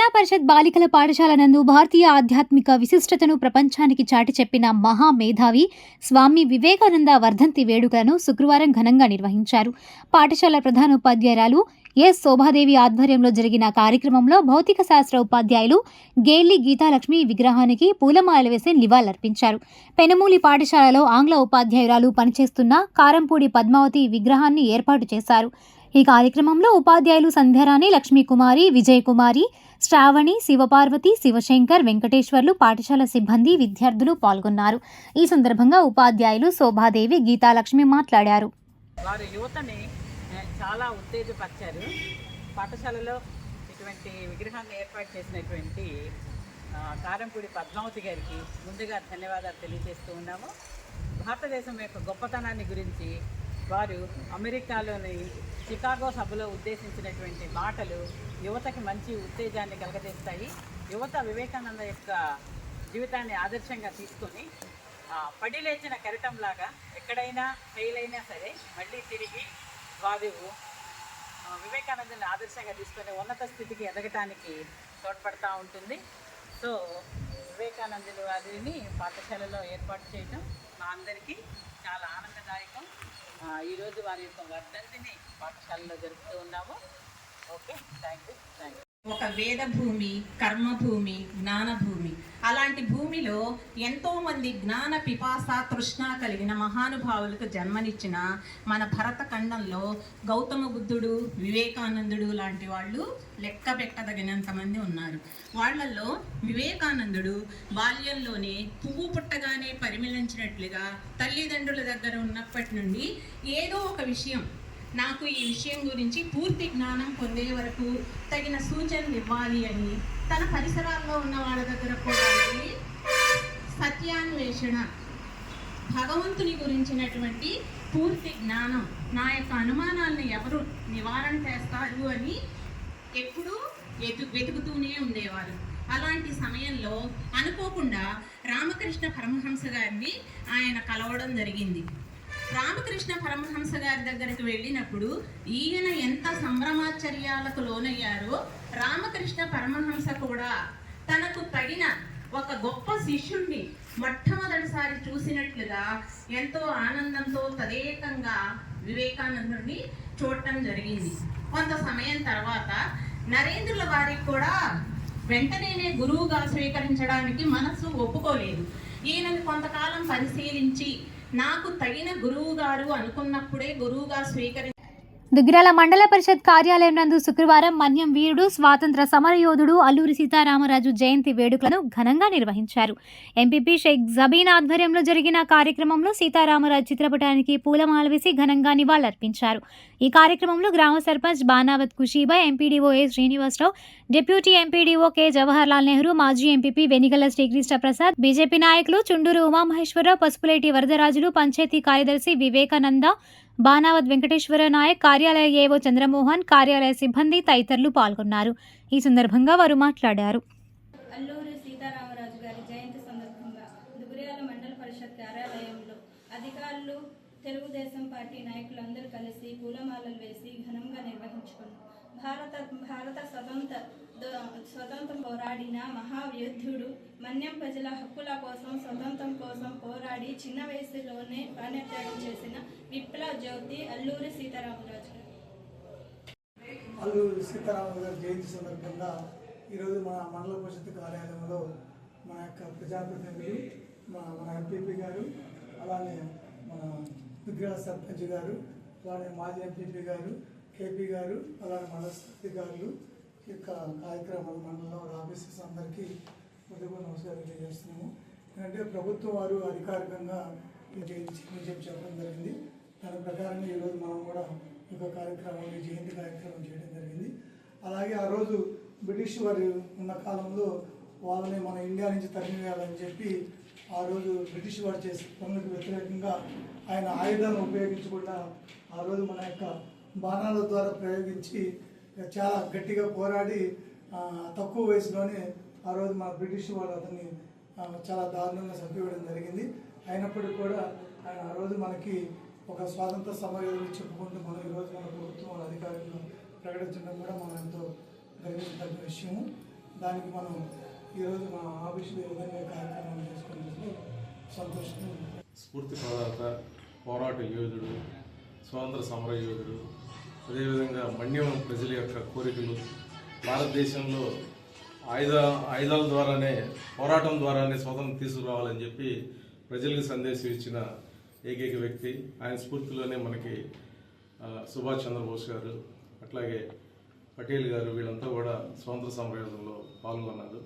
జిల్లా పరిషత్ బాలికల పాఠశాల నందు భారతీయ ఆధ్యాత్మిక విశిష్టతను ప్రపంచానికి చాటి చెప్పిన మహా మేధావి స్వామి వివేకానంద వర్ధంతి వేడుకలను శుక్రవారం ఘనంగా నిర్వహించారు. పాఠశాల ప్రధానోపాధ్యాయురాలు ఎస్ శోభాదేవి ఆధ్వర్యంలో జరిగిన కార్యక్రమంలో భౌతిక శాస్త్ర ఉపాధ్యాయులు గేల్లి గీతాలక్ష్మి విగ్రహానికి పూలమాల వేసి నివాళులర్పించారు. పెనుమూలి పాఠశాలలో ఆంగ్ల ఉపాధ్యాయురాలు పనిచేస్తున్న కారంపూడి పద్మావతి విగ్రహాన్ని ఏర్పాటు చేశారు. ఈ కార్యక్రమంలో ఉపాధ్యాయులు సంధ్యారాణి లక్ష్మీకుమారి విజయకుమారి శ్రావణి శివపార్వతి శివశంకర్ వెంకటేశ్వర్లు పాఠశాల సిబ్బంది విద్యార్థులు పాల్గొన్నారు. ఈ సందర్భంగా ఉపాధ్యాయులు శోభాదేవి గీతాలక్ష్మి మాట్లాడారు. వారు యువతని చాలా ఉత్తేజపరిచారు. పాఠశాలలో ఇటువంటి విగ్రహాన్ని ఏర్పాటు చేసినటువంటి కారంపూడి పద్మావతి గారికి ముందుగా ధన్యవాదాలు తెలియజేస్తూ ఉన్నాము. భారతదేశం యొక్క గొప్పతనాన్ని గురించి వారు అమెరికాలోని చికాగో సభలో ఉద్దేశించినటువంటి మాటలు యువతకి మంచి ఉత్తేజాన్ని కలగజేస్తాయి. యువత వివేకానంద యొక్క జీవితాన్ని ఆదర్శంగా తీసుకొని పడిలేచిన పడి లేచిన కెరటంలాగా ఎక్కడైనా ఫెయిల్ అయినా సరే మళ్ళీ తిరిగి వారు వివేకానందని ఆదర్శంగా తీసుకొని ఉన్నత స్థితికి ఎదగటానికి తోడ్పడతా ఉంటుంది. సో వివేకానందుని వారిని పాఠశాలలో ఏర్పాటు చేయటం మా అందరికీ చాలా ఆనందదాయకం. ఈరోజు వారి యొక్క వర్ధంతిని పాఠశాలలో జరుపుతూ ఉన్నాము. Okay thank you thank you ఒక వేద భూమి కర్మ భూమి జ్ఞాన భూమి అలాంటి భూమిలో ఎంతో మంది జ్ఞాన పిపాస తృష్ణ కలిగిన మహానుభావులకు జన్మనిచ్చిన మన భరత ఖండంలో గౌతమ బుద్ధుడు వివేకానందుడు లాంటి వాళ్ళు లెక్క పెట్టదగినంత మంది ఉన్నారు. వాళ్ళల్లో వివేకానందుడు బాల్యంలోనే పువ్వు పుట్టగానే పరిమళించినట్లుగా తల్లిదండ్రుల దగ్గర ఉన్నప్పటి నుండి ఏదో ఒక విషయం నాకు ఈ విషయం గురించి పూర్తి జ్ఞానం పొందే వరకు తగిన సూచనలు ఇవ్వాలి అని తన పరిసరాల్లో ఉన్న వాళ్ళ దగ్గర కూడా వెళ్ళి సత్యాన్వేషణ భగవంతుని గురించినటువంటి పూర్తి జ్ఞానం నా యొక్క అనుమానాలను ఎవరు నివారణ చేస్తారు అని ఎప్పుడూ వెతు వెతుకుతూనే ఉండేవారు. అలాంటి సమయంలో అనుకోకుండా రామకృష్ణ పరమహంస గారిని ఆయన కలవడం జరిగింది. రామకృష్ణ పరమహంస గారి దగ్గరికి వెళ్ళినప్పుడు ఈయన ఎంత సంభ్రమాచర్యాలకు లోనయ్యారో రామకృష్ణ పరమహంస కూడా తనకు తగిన ఒక గొప్ప శిష్యుణ్ణి మొట్టమొదటిసారి చూసినట్లుగా ఎంతో ఆనందంతో తదేకంగా వివేకానందుడిని చూడటం జరిగింది. కొంత సమయం తర్వాత నరేంద్రుల వారికి కూడా వెంటనేనే గురువుగా స్వీకరించడానికి మనస్సు ఒప్పుకోలేదు. ఈయనను కొంతకాలం పరిశీలించి నాకు తగిన గురువు గారు అనుకున్నప్పుడే గురువుగా స్వీకరి దుగ్గిరాల మండల పరిషత్ కార్యాలయం నందు శుక్రవారం మన్యం వీరుడు స్వాతంత్ర సమరయోధుడు అల్లూరి సీతారామరాజు జయంతి వేడుకలను ఘనంగా నిర్వహించారు. ఎంపీపీ షేక్ జబీన్ ఆధ్వర్యంలో జరిగిన కార్యక్రమంలో సీతారామరాజు చిత్రపటానికి పూలమాల వేసి ఘనంగా నివాళులర్పించారు. ఈ కార్యక్రమంలో గ్రామ sarpanch Banavath Kushiba MPDO A Srinivasarao deputy MPDO K Jawaharlal Nehru మాజీ ఎంపీపీ వెనిగల శ్రీకృష్ణ ప్రసాద్ బీజేపీ నాయకులు చుండూరు ఉమామహేశ్వరరావు పసుపులేటి వరదరాజులు పంచాయతీ కార్యదర్శి వివేకానంద బానావత్ వెంకటేశ్వర నాయక్ కార్యాలయ ఏవో చంద్రమోహన్ కార్యాలయ సిబ్బంది తదితరులు పాల్గొన్నారు. ఈ సందర్భంగా వారు మాట్లాడారు అల్లూరి సీతారామరాజు గారి జయంతి సందర్భంగా దుగుర్యాల మండల పరిషత్ కార్యాలయంలో అధికారులు తెలుగుదేశం పార్టీ నాయకులందరూ కలిసి పూలమాలలు వేసి ఘనంగా నిర్వహించుకున్నాం భారత భారత స్వతంత్ర స్వతంత్రం పోరాడిన మహాయోధుడు మన్యం ప్రజల హక్కుల కోసం స్వతంత్రం కోసం పోరాడి చిన్న వయసులోనే ప్రాణత్యాగం చేసిన విప్లవ జ్యోతి అల్లూరి సీతారామరాజు. అల్లూరి సీతారామరాజు జయంతి సందర్భంగా ఈరోజు మన మండల పరిషత్ కార్యాలయంలో మన యొక్క ప్రజాప్రతినిధులు మన మన ఎంపీపీ గారు అలానే మన విగ్రహ సర్పంచ్ గారు అలానే మాజీ ఎంపీపీ గారు కేపీ గారు అలానే మండల అధికారులు యొక్క కార్యక్రమాల మండలంలో ఆఫీసెస్ అందరికీ ముందుగా నమస్కారం తెలియజేస్తున్నాము. ఎందుకంటే ప్రభుత్వం వారు అధికారికంగా జయంతి చెప్పడం జరిగింది. దాని ప్రకారంగా ఈరోజు మనం కూడా ఒక కార్యక్రమం జయంతి కార్యక్రమం చేయడం జరిగింది. అలాగే ఆ రోజు బ్రిటిష్ వారు ఉన్న కాలంలో వాళ్ళని మన ఇండియా నుంచి తరిమివేయాలని చెప్పి ఆ రోజు బ్రిటిష్ వారు చేసే పనులకు వ్యతిరేకంగా ఆయన ఆయుధాలను ఉపయోగించకుండా ఆ రోజు మన యొక్క బాణాల ద్వారా ప్రయోగించి చాలా గట్టిగా పోరాడి తక్కువ వయసులోనే ఆ రోజు మన బ్రిటిష్ వాళ్ళు అతన్ని చాలా దారుణంగా చంపివేయడం జరిగింది. అయినప్పటికీ కూడా ఆయన ఆ రోజు మనకి ఒక స్వాతంత్ర సమరయోధులు చెప్పుకుంటూ మనం ఈరోజు మన ప్రభుత్వం వాళ్ళ అధికారులు ప్రకటించడం కూడా మనం ఎంతో గర్వించదగ్గ విషయము. దానికి మనం ఈరోజు మా ఆఫీసులో ఏ విధంగా కార్యక్రమం చేసుకున్నందుకు సంతోషంగా స్ఫూర్తి ప్రదాత పోరాట యోధుడు స్వాతంత్ర సమర యోధుడు అదేవిధంగా మన్యం ప్రజల యొక్క కోరికలు భారతదేశంలో ఆయుధ ఆయుధాల ద్వారానే పోరాటం ద్వారానే స్వాతంత్రం తీసుకురావాలని చెప్పి ప్రజలకు సందేశం ఇచ్చిన ఏకైక వ్యక్తి. ఆయన స్ఫూర్తిలోనే మనకి సుభాష్ చంద్రబోస్ గారు అట్లాగే పటేల్ గారు వీళ్ళంతా కూడా స్వాతంత్ర సమరయోధంలో పాల్గొన్నారు.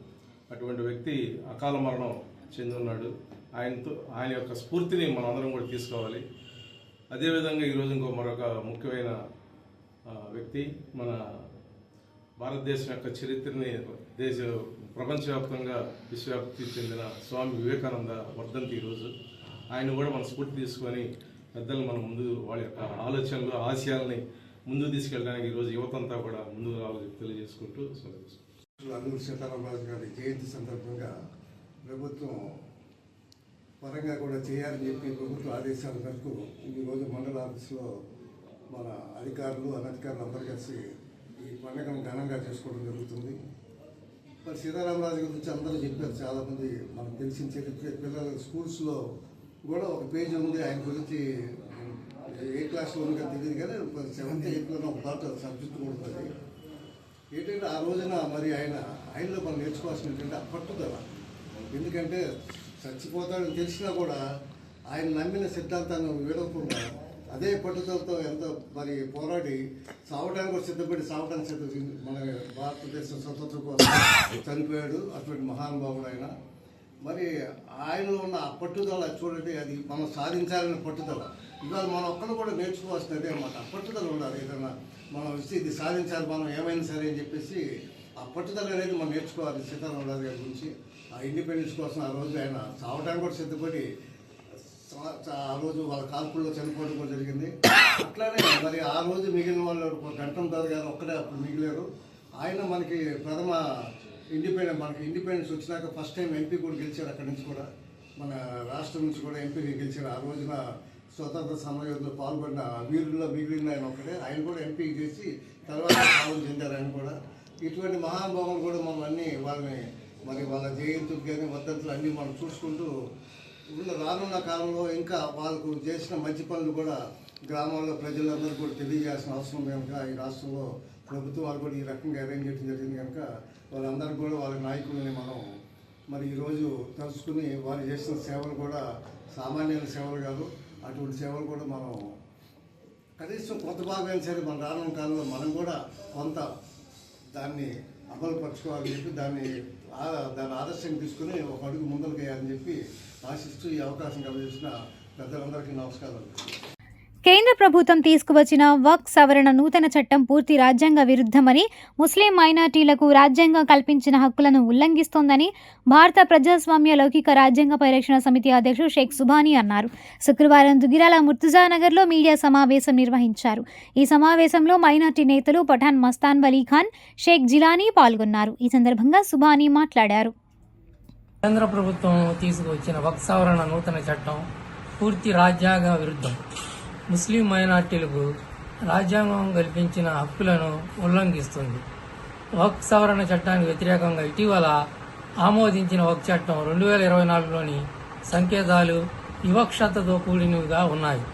అటువంటి వ్యక్తి అకాల మరణం చెందున్నాడు. ఆయనతో ఆయన యొక్క స్ఫూర్తిని మనం అందరం కూడా తీసుకోవాలి. అదేవిధంగా ఈరోజు ఇంకో మరొక ముఖ్యమైన వ్యక్తి మన భారతదేశం యొక్క చరిత్రని దేశ ప్రపంచవ్యాప్తంగా విశ్వవ్యాప్తి చెందిన స్వామి వివేకానంద వర్ధంతి ఈరోజు. ఆయన కూడా మన స్ఫూర్తి తీసుకొని పెద్దలు మన ముందు వాళ్ళ యొక్క ఆలోచనలు ఆశయాల్ని ముందుకు తీసుకెళ్ళడానికి ఈరోజు యువతంతా కూడా ముందుకు రావాలని తెలియజేసుకుంటూ అల్లూరు సీతారామరాజు గారి జయంతి సందర్భంగా ప్రభుత్వం పరంగా కూడా చేయాలని చెప్పి ప్రభుత్వ ఆదేశాల మేరకు ఈరోజు మండల ఆఫీసులో మన అధికారులు అనధికారులు అందరూ కలిసి ఈ పండుగను ఘనంగా చేసుకోవడం జరుగుతుంది. మరి సీతారామరాజు గురించి అందరూ చెప్పారు. చాలామంది మనకు తెలిసిన చరిత్ర. పిల్లల స్కూల్స్లో కూడా ఒక పేజీ ఉంది. ఆయన గురించి ఏ క్లాస్లో ఉందో తెలియదు కానీ సెవెంత్ ఎయిత్లోనే ఒక పాట సబ్జెక్ట్ కూడా ఉంటుంది ఏంటంటే ఆ రోజున మరి ఆయన ఆయనలో మనం నేర్చుకోవాల్సిన ఏంటంటే పట్టుదల. ఎందుకంటే చచ్చిపోతాడని తెలిసినా కూడా ఆయన నమ్మిన సిద్ధాంతాన్ని వీడకుండా అదే పట్టుదలతో ఎంతో మరి పోరాడి సావడానికి కూడా సిద్ధపడి సావడానికి సిద్ధ మన భారతదేశం స్వతంత్రం కోసం చనిపోయాడు అటువంటి మహానుభావుడు ఆయన. మరి ఆయనలో ఉన్న ఆ పట్టుదల చూడండి అది మనం సాధించాలనే పట్టుదల. ఇవాళ మనం ఒక్కరు కూడా నేర్చుకోవాల్సింది అదే అన్నమాట. ఆ పట్టుదల ఉండాలి ఏదైనా మనం ఇస్తే ఇది సాధించాలి మనం ఏమైనా సరే అని చెప్పేసి ఆ పట్టుదల అనేది మనం నేర్చుకోవాలి. సీతారామరాజు గారి గురించి ఆ ఇండిపెండెన్స్ కోసం ఆ రోజు ఆయన చావడానికి కూడా సిద్ధపడి ఆ రోజు వాళ్ళ కాల్పుల్లో చనిపోవడం కూడా జరిగింది. అట్లానే మరి ఆ రోజు మిగిలిన వాళ్ళు గంటం దారి గారు ఒక్కడే అప్పుడు మిగిలేరు. ఆయన మనకి ప్రథమ ఇండిపెండెంట్ మనకి ఇండిపెండెన్స్ వచ్చినాక ఫస్ట్ టైం ఎంపీ కూడా గెలిచారు అక్కడి నుంచి కూడా. మన రాష్ట్రం నుంచి కూడా ఎంపీగా గెలిచారు. ఆ రోజున స్వతంత్ర సమయంలో పాల్గొన్న వీరుల్లో మిగిలిన ఆయన ఒకటే ఆయన కూడా ఎంపీ చేసి తర్వాత పాలన చెందారు ఆయన కూడా. ఇటువంటి మహానుభావులు కూడా మనం వాళ్ళని మరి వాళ్ళ జయంతులు కానీ వర్ధంతులు అన్నీ మనం చూసుకుంటూ ఉన్న రానున్న కాలంలో ఇంకా వాళ్ళకు చేసిన మంచి పనులు కూడా గ్రామాల్లో ప్రజలందరూ కూడా తెలియజేయాల్సిన అవసరం కనుక ఈ రాష్ట్రంలో ప్రభుత్వం వాళ్ళు కూడా ఈ రకంగా అరేంజ్ చేయడం జరిగింది కనుక వాళ్ళందరికీ కూడా వాళ్ళ నాయకులని మనం మరి ఈరోజు తలుచుకుని వారు చేసిన సేవలు కూడా సామాన్యుల సేవలు కాదు అటువంటి సేవలు కూడా మనం కనీసం కొంత భాగం సరే మన రానున్న కాలంలో మనం కూడా కొంత దాన్ని అమలు పరచుకోవాలని చెప్పి దాన్ని దాని ఆదర్శం తీసుకుని ఒక అడుగు ముందరకు వేయాలని చెప్పి ఆశిస్తూ ఈ అవకాశం కలిగించిన పెద్దలందరికీ నమస్కారం కేంద్ర ప్రభుత్వం తీసుకువచ్చిన వక్ సవరణ నూతన చట్టం పూర్తి రాజ్యాంగ విరుద్ధమని ముస్లిం మైనార్టీలకు రాజ్యాంగం కల్పించిన హక్కులను ఉల్లంఘిస్తోందని భారత ప్రజాస్వామ్య లౌకిక రాజ్యాంగ పరిరక్షణ సమితి అధ్యక్షుడు షేక్ సుబానీ అన్నారు. శుక్రవారం దుగిరాల ముర్తుజానగర్లో మీడియా సమావేశం నిర్వహించారు. ఈ సమావేశంలో మైనార్టీ నేతలు పఠాన్ మస్తాన్ వలీ ఖాన్ షేక్ జిలానీ పాల్గొన్నారు. ఈ సందర్భంగా సుబానీ మాట్లాడారు. కేంద్ర ప్రభుత్వం తీసుకువచ్చిన వక్ సవరణ నూతన చట్టం పూర్తి రాజ్యాంగ విరుద్ధం. ముస్లిం మైనార్టీలకు రాజ్యాంగం కల్పించిన హక్కులను ఉల్లంఘిస్తుంది. వక్ సవరణ చట్టానికి వ్యతిరేకంగా ఇటీవల ఆమోదించిన వక్ చట్టం రెండు వేల ఇరవై నాలుగులోని సంకేతాలు వివక్షతతో కూడినవిగా ఉన్నాయి.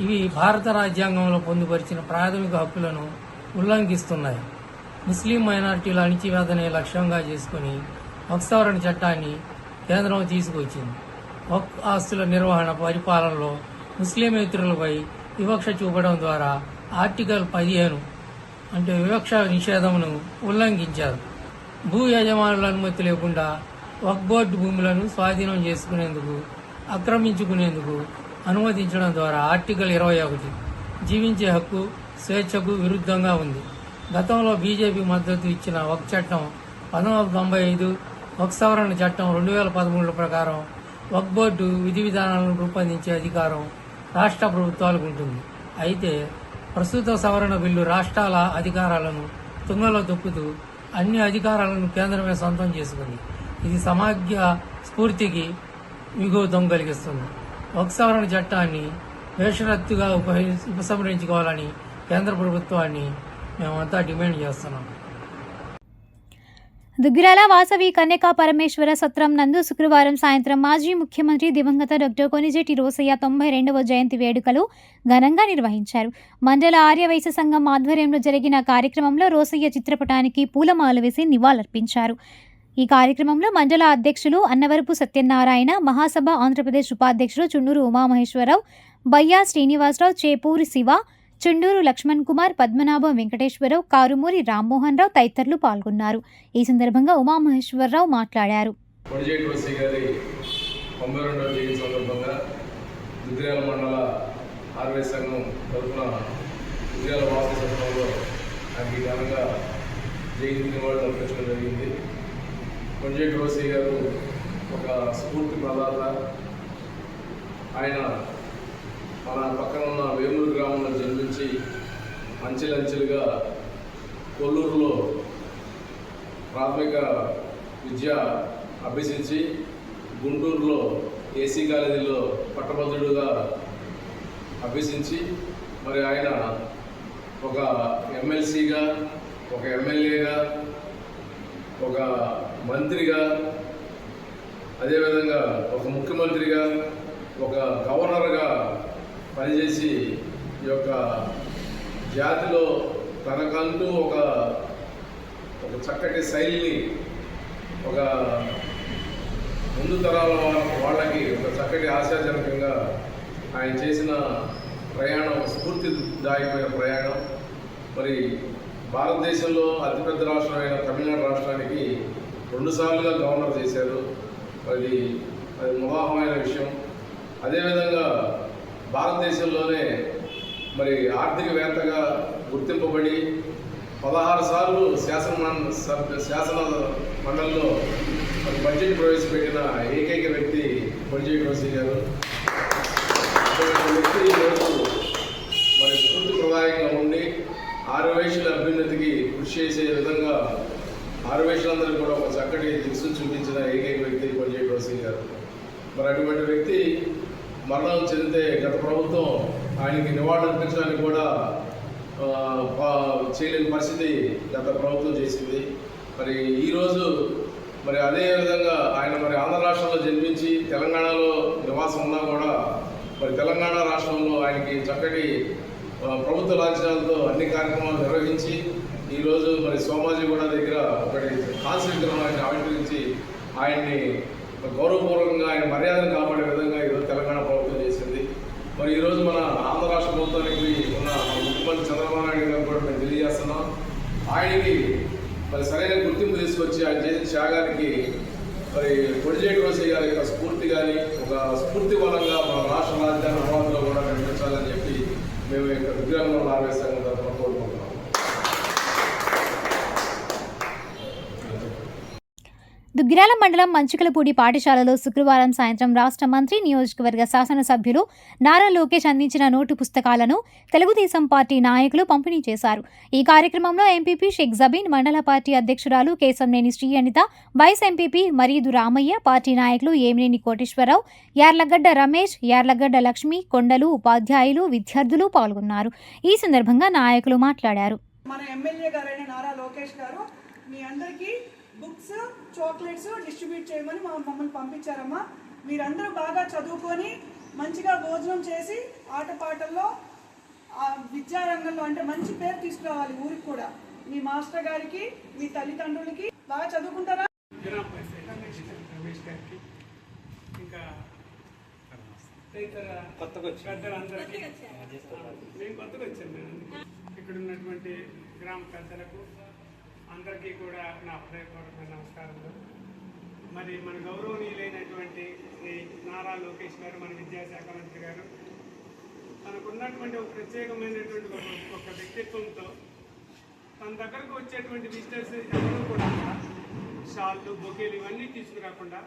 ఇవి భారత రాజ్యాంగంలో పొందుపరిచిన ప్రాథమిక హక్కులను ఉల్లంఘిస్తున్నాయి. ముస్లిం మైనార్టీల అణిచివేదనే లక్ష్యంగా చేసుకుని వక్ చట్టాన్ని కేంద్రం తీసుకొచ్చింది వక్ ఆస్తుల నిర్వహణ పరిపాలనలో ముస్లిమేతరులపై వివక్ష చూపడం ద్వారా ఆర్టికల్ పదిహేను అంటే వివక్ష నిషేధమును ఉల్లంఘించారు. భూ యజమానుల అనుమతి లేకుండా వక్ బోర్డు భూములను స్వాధీనం చేసుకునేందుకు ఆక్రమించుకునేందుకు అనుమతించడం ద్వారా ఆర్టికల్ ఇరవై ఒకటి జీవించే హక్కు స్వేచ్ఛకు విరుద్ధంగా ఉంది. గతంలో బీజేపీ మద్దతు ఇచ్చిన వక్ చట్టం పంతొమ్మిది వందల తొంభై ఐదు వక్ సవరణ చట్టం రెండు వేల పదమూడు ప్రకారం వక్ బోర్డు విధి విధానాలను రూపొందించే అధికారం రాష్ట్ర ప్రభుత్వాలకు ఉంటుంది. అయితే ప్రస్తుత సవరణ బిల్లు రాష్ట్రాల అధికారాలను తుంగలో తొక్కుతూ అన్ని అధికారాలను కేంద్రమే సొంతం చేసుకుంది. ఇది సమాఖ్య స్ఫూర్తికి విఘాతం కలిగిస్తుంది. వక్ సవరణ చట్టాన్ని వేషరత్తుగా ఉప- ఉపసంహరించుకోవాలని కేంద్ర ప్రభుత్వాన్ని మేమంతా డిమాండ్ చేస్తున్నాం. దుగ్గిరాల వాసవి కన్యకా పరమేశ్వర సత్రం నందు శుక్రవారం సాయంత్రం మాజీ ముఖ్యమంత్రి దివంగత డాక్టర్ కొనిజేటి రోసయ్య తొంభై రెండవ జయంతి వేడుకలు ఘనంగా నిర్వహించారు. మండల ఆర్యవైశ్య సంఘం ఆధ్వర్యంలో జరిగిన కార్యక్రమంలో రోసయ్య చిత్రపటానికి పూలమాల వేసి నివాళులర్పించారు. ఈ కార్యక్రమంలో మండల అధ్యక్షులు అన్నవరపు సత్యనారాయణ మహాసభ ఆంధ్రప్రదేశ్ ఉపాధ్యక్షులు చుండూరు ఉమామహేశ్వరరావు బయ్యా శ్రీనివాసరావు చేపూరి శివ చెండూరు లక్ష్మణ్ కుమార్ పద్మనాభం వెంకటేశ్వరరావు కారుమూరి రామ్మోహన్ రావు తదితరులు పాల్గొన్నారు. ఈ సందర్భంగా ఉమామహేశ్వరరావు మాట్లాడారు. తొంభై రెండవ జయంతి సందర్భంగా మండల సంఘం తరఫున ఘనంగా జయంతి నివాళులు అర్పించడం జరిగింది. కొంజేటి రోసీ గారు ఒక స్ఫూర్తి ప్రదాత. ఆయన మన పక్కన ఉన్న వేమూరు గ్రామంలో జన్మించి అంచెలంచెలుగా కొల్లూరులో ప్రాథమిక విద్య అభ్యసించి గుంటూరులో ఏసీ కాలేజీలో పట్టభద్రుడుగా అభ్యసించి మరి ఆయన ఒక ఎమ్మెల్సీగా ఒక ఎమ్మెల్యేగా ఒక మంత్రిగా అదేవిధంగా ఒక ముఖ్యమంత్రిగా ఒక గవర్నర్గా పనిచేసి ఈ యొక్క జాతిలో తనకంటూ ఒక ఒక చక్కటి శైలిని ఒక ముందు తరాల వాళ్ళకి ఒక చక్కటి ఆశాజనకంగా ఆయన చేసిన ప్రయాణం స్ఫూర్తిదాయకమైన ప్రయాణం. మరి భారతదేశంలో అతిపెద్ద రాష్ట్రమైన తమిళనాడు రాష్ట్రానికి రెండుసార్లుగా గవర్నర్ చేశారు. అది అది ముదాహమైన విషయం. అదేవిధంగా భారతదేశంలోనే మరి ఆర్థికవేత్తగా గుర్తింపబడి పదహారు సార్లు శాసన శాసన మండలిలో మరి బడ్జెట్ ప్రవేశపెట్టిన ఏకైక వ్యక్తి కొంజేటి రోసి గారు. వ్యక్తి ఈరోజు మరి స్ఫూర్తి ప్రదాయంగా ఉండి ఆరువేషుల అభ్యున్నతికి కృషి చేసే విధంగా ఆరువేషులందరూ కూడా ఒక చక్కటి దిక్సు చూపించిన ఏకైక వ్యక్తి కొంజేటి రోసి గారు. మరి అటువంటి వ్యక్తి మరణం చెందితే గత ప్రభుత్వం ఆయనకి నివాళులు అర్పించడానికి కూడా పా- చేయలేని పరిస్థితి గత ప్రభుత్వం చేసింది. మరి ఈరోజు మరి అదే విధంగా ఆయన మరి ఆంధ్ర రాష్ట్రంలో జన్మించి తెలంగాణలో నివాసం ఉన్నా కూడా మరి తెలంగాణ రాష్ట్రంలో ఆయనకి చక్కటి ప్రభుత్వ లాంఛనాలతో అన్ని కార్యక్రమాలు నిర్వహించి ఈరోజు మరి సోమాజిగూడ దగ్గర ఒకటి కాన్సెప్ట్ ఆయన ఆవిష్కరించి ఆయన్ని గౌరవపూర్వకంగా ఆయన మర్యాదను కాపాడే విధంగా ఈరోజు మరి ఈరోజు మన ఆంధ్ర రాష్ట్ర ప్రభుత్వానికి ఉన్న ముఖ్యమంత్రి చంద్రబాబు నాయుడు గారు కూడా మేము తెలియజేస్తున్నాం. ఆయనకి మరి సరైన గుర్తింపు తీసుకొచ్చి ఆయన చేసిన త్యాగానికి మరి కొడిజేటి రోసయ్య గారి యొక్క స్ఫూర్తి కానీ ఒక స్ఫూర్తి బలంగా మన రాష్ట్ర రాజధాని అమరావతిలో కూడా కనిపించాలని చెప్పి మేము యొక్క విగ్రహంలో ఆర్వై సంఘం తరఫున కోరుకుంటున్నాం దుగ్గిరాల మండలం మంచుకలపూడి పాఠశాలలో శుక్రవారం సాయంత్రం రాష్ట్ర మంత్రి నియోజకవర్గ శాసనసభ్యులు నారా లోకేష్ అందించిన నోటు పుస్తకాలను తెలుగుదేశం పార్టీ నాయకులు పంపిణీ చేశారు. ఈ కార్యక్రమంలో ఎంపీపీ షేక్ జబీన్ మండల పార్టీ అధ్యక్షురాలు Keshamneni Sri Anitha vice MPP Maridu Ramaiah party నాయకులు ఏమినేని కోటేశ్వరరావు యార్లగడ్డ రమేష్ యార్లగడ్డ లక్ష్మి కొండలు ఉపాధ్యాయులు విద్యార్థులు పాల్గొన్నారు. ఈ సందర్భంగా నాయకులు మాట్లాడారు. మన ఎమ్మెల్యే గారైన నారా లోకేష్ గారు మీ అందరికీ బుక్స్ చాక్లెట్స్ డిస్ట్రిబ్యూట్ చేయమని మా మమ్మల్ని పంపించారమ్మా. మీరందరూ బాగా చదువుకొని మంచిగా భోజనం చేసి ఆటపాటల్లో ఆ విద్యారంగంలో అంటే మంచి పేరు తీసుకురావాలి ఊరికి కూడా. మీ మాస్టర్ గారికి మీ తల్లిదండ్రులకి బాగా చదువుకుంటారా? ఇంకా పెద్దలందరికీ. మేము కొత్తగా. ఇక్కడ ఉన్నటువంటి గ్రామ పెద్దలకు అందరికీ కూడా నా హృదయపూర్వక నమస్కారములు. మరి మన గౌరవనీయులైనటువంటి శ్రీ నారా లోకేష్ గారు మన విద్యాశాఖ మంత్రి గారు తనకున్నటువంటి ఒక ప్రత్యేకమైనటువంటి ఒక వ్యక్తిత్వంతో తన దగ్గరకు వచ్చేటువంటి విజిటర్స్ ఎవరు కూడా షాళ్ళు బొకేలు ఇవన్నీ తీసుకురాకుండా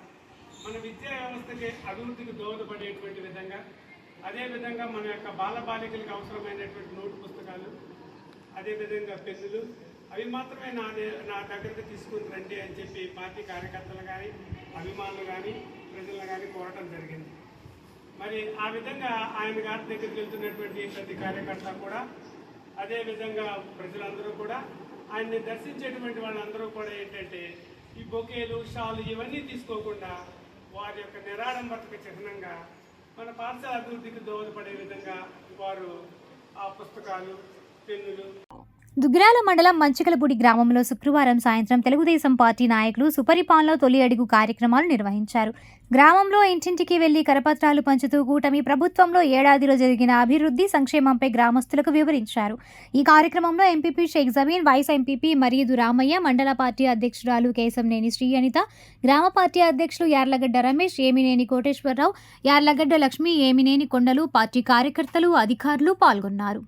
మన విద్యా వ్యవస్థకి అభివృద్ధికి దోహదపడేటువంటి విధంగా అదేవిధంగా మన యొక్క బాలబాలికలకు అవసరమైనటువంటి నోటు పుస్తకాలు అదేవిధంగా పెన్నులు అవి మాత్రమే నా నా దగ్గరకు తీసుకుని రండి అని చెప్పి పార్టీ కార్యకర్తలు కానీ అభిమానులు కానీ ప్రజలను కానీ కోరటం జరిగింది. మరి ఆ విధంగా ఆయన గారి దగ్గరికి వెళ్తున్నటువంటి ప్రతి కార్యకర్త కూడా అదే విధంగా ప్రజలందరూ కూడా ఆయన్ని దర్శించేటువంటి వాళ్ళందరూ కూడా ఏంటంటే ఈ బొకేలు షాలు ఇవన్నీ తీసుకోకుండా వారి యొక్క నిరాడంబరతకు చిహ్నంగా మన పాఠశాల అభివృద్ధికి దోహదపడే విధంగా వారు ఆ పుస్తకాలు పెన్నులు దుగ్గిరాల మండలం మంచికలపూడి గ్రామంలో శుక్రవారం సాయంత్రం తెలుగుదేశం పార్టీ నాయకులు సుపరిపాలన తొలి అడుగు కార్యక్రమాలు నిర్వహించారు. గ్రామంలో ఇంటింటికి వెళ్ళి కరపత్రాలు పంచుతూ కూటమి ప్రభుత్వంలో ఏడాదిలో జరిగిన అభివృద్ధి సంక్షేమంపై గ్రామస్తులకు వివరించారు. ఈ కార్యక్రమంలో MPP Shaik Jameen vice MPP Maridu Ramaiah మండల పార్టీ అధ్యక్షురాలు కేశంనేని శ్రీ అనిత గ్రామ పార్టీ అధ్యక్షులు యార్లగడ్డ రమేష్ ఏమినేని కోటేశ్వరరావు యార్లగడ్డ లక్ష్మి ఏమినేని కొండలు పార్టీ కార్యకర్తలు అధికారులు పాల్గొన్నారు.